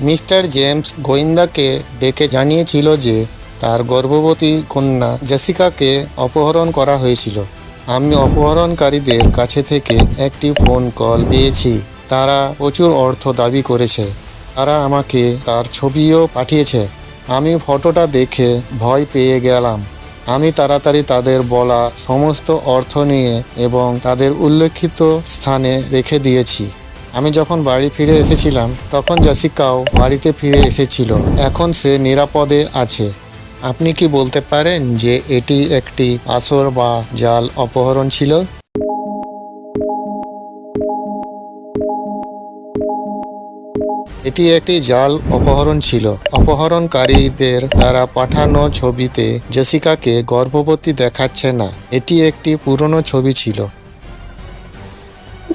Mister James গোয়েন্দাকে ডেকে জানিয়েছিল যে তার গর্ভবতী কন্যা জেসিকাকে অপহরণ করা হয়েছিল। আমি অপহরণকারীদের কাছে থেকে একটি ফোন কল পেয়েছি। তারা প্রচুর অর্থ দাবি করেছে। তারা আমাকে তার ছবিও পাঠিয়েছে। আমি ফটোটা দেখে ভয় পেয়ে গেলাম। আমি তাড়াতাড়ি তাদের বলা সমস্ত অর্থ নিয়ে এবং তাদের উল্লেখিত স্থানে রেখে দিয়েছি। আমি যখন বাড়ি ফিরে এসেছিলাম, তখন জাসিকাও বাড়িতে ফিরে এসেছিল। এখন সে নিরাপদে আছে। আপনি কি বলতে পারেন যে এটি একটি আসর বা জাল অপহরণ ছিল? এটি একটি জাল অপহরণ ছিল। অপহরণকারীদের দ্বারা পাঠানো ছবিতে জেসিকাকে গর্ভবতী দেখাচ্ছে না। এটি একটি পুরনো ছবি ছিল।